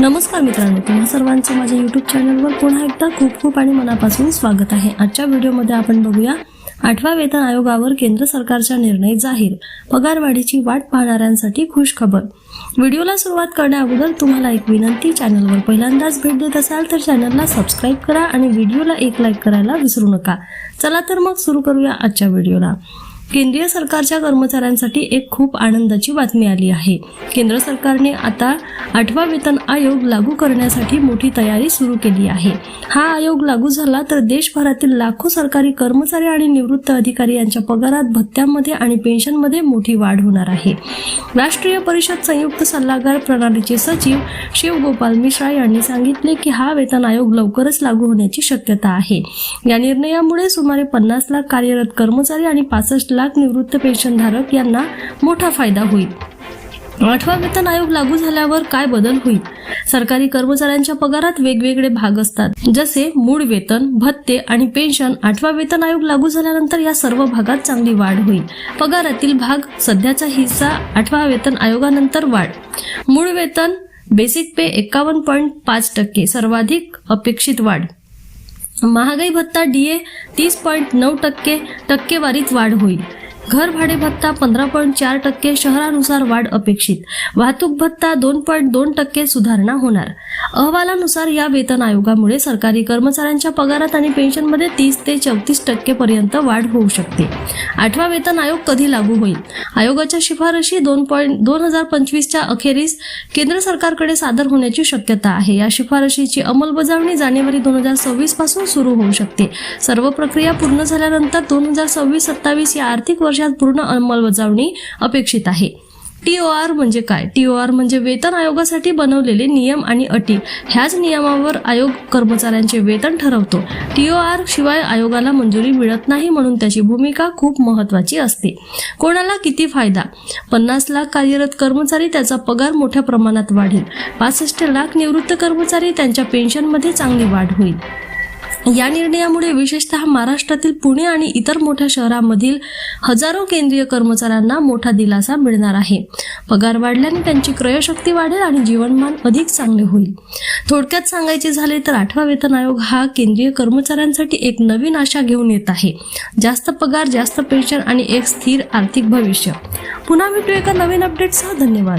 नमस्कार मित्रांनो तुम्हा सर्वांचं माझ्या यूट्यूब चॅनलवर पुन्हा एकदा खूप खूप आणि मनापासून स्वागत आहे. आजच्या व्हिडिओमध्ये आपण बघूया आठव्या वेतन आयोगावर केंद्र सरकारचा निर्णय जाहीर पगारवाढीची वाट पाहणाऱ्यांसाठी खुश खबर व्हिडिओला सुरुवात करण्याअगोदर तुम्हाला एक विनंती चॅनलवर पहिल्यांदाच भेट देत असाल तर चॅनलला सबस्क्राईब करा आणि व्हिडिओला एक लाईक करायला विसरू नका. चला तर मग सुरू करूया आजच्या व्हिडिओला. केंद्रीय सरकारच्या कर्मचाऱ्यांसाठी एक खूप आनंदाची बातमी आली आहे. केंद्र सरकारने आता आठवा वेतन आयोग लागू करण्यासाठी मोठी तयारी सुरू केली आहे. हा आयोग लागू झाला तर देशभरातील लाखो सरकारी कर्मचारी आणि निवृत्त अधिकारी यांच्या पगारात भत्त्यामध्ये आणि पेन्शनमध्ये मोठी वाढ होणार आहे. राष्ट्रीय परिषद संयुक्त सल्लागार प्रणालीचे सचिव शिवगोपाल मिश्रा यांनी सांगितले की हा वेतन आयोग लवकरच लागू होण्याची शक्यता आहे. या निर्णयामुळे सुमारे पन्नास लाख कार्यरत कर्मचारी आणि पासष्ट लाख निवृत्त पेन्शनधारक यांना मोठा फायदा होईल. आठवा वेतन आयोग लागू झाल्यावर काय बदल होईल? सरकारी कर्मचाऱ्यांच्या पगारात वेगवेगळे भाग असतात. जसे मूळ वेतन भत्ते आणि पेन्शन आठवा वेतन आयोग लागू झाल्यानंतर या सर्व भागात चांगली वाढ होईल. पगारातील भाग सध्याचा हिस्सा आठवा वेतन आयोगानंतर वाढ. मूळ वेतन बेसिक पे एकावन्न पॉईंट पाच टक्के सर्वाधिक अपेक्षित वाढ. महागाई भत्ता डीए तीस पॉईंट नऊ टक्के टक्केवारीत वाढ होईल. घर भाडे भत्ता पंधरा पॉईंट चार टक्के शहरानुसार वाढ अपेक्षित. वाहतूक भत्ता दोन पॉईंट दोन टक्के सुधारणा होणार. अहवालानुसार या वेतन आयोगामुळे सरकारी कर्मचाऱ्यांच्या पगारात आणि पेन्शनमध्ये तीस ते चौतीस टक्के पर्यंत वाढ होऊ शकते. आठवा वेतन आयोग कधी लागू होईल? आयोगाच्या शिफारशी दोन पॉईंट दोन हजार पंचवीसच्या अखेरीस केंद्र सरकारकडे सादर होण्याची शक्यता आहे. या शिफारशीची अंमलबजावणी जानेवारी दोन हजार सव्वीसपासून सुरू होऊ शकते. सर्व प्रक्रिया पूर्ण झाल्यानंतर दोन हजार सव्वीस सत्तावीस या आर्थिक वर्षात पूर्ण अंमलबजावणी अपेक्षित आहे. टीओआर म्हणजे काय? टीओआर म्हणजे वेतन आयोगासाठी बनवलेले नियम आणि अटी. ह्याच नियमावर आयोग कर्मचाऱ्यांचे वेतन ठरवतो. टीओआर शिवाय आयोगाला मंजुरी मिळत नाही म्हणून त्याची भूमिका खूप महत्वाची असते. कोणाला किती फायदा? पन्नास लाख कार्यरत कर्मचारी त्याचा पगार मोठ्या प्रमाणात वाढेल. पासष्ट लाख निवृत्त कर्मचारी त्यांच्या पेन्शनमध्ये चांगली वाढ होईल. या निर्णयामुळे विशेषतः महाराष्ट्रातील पुणे आणि इतर मोठ्या शहरांमधील हजारो केंद्रीय कर्मचाऱ्यांना मोठा दिलासा मिळणार आहे. पगार वाढल्याने त्यांची क्रयशक्ती वाढेल आणि जीवनमान अधिक चांगले होईल. थोडक्यात सांगायचे झाले तर आठवा वेतन आयोग हा केंद्रीय कर्मचाऱ्यांसाठी एक नवीन आशा घेऊन येत आहे. जास्त पगार जास्त पेन्शन आणि एक स्थिर आर्थिक भविष्य. पुन्हा भेटू एका नवीन अपडेटसह धन्यवाद.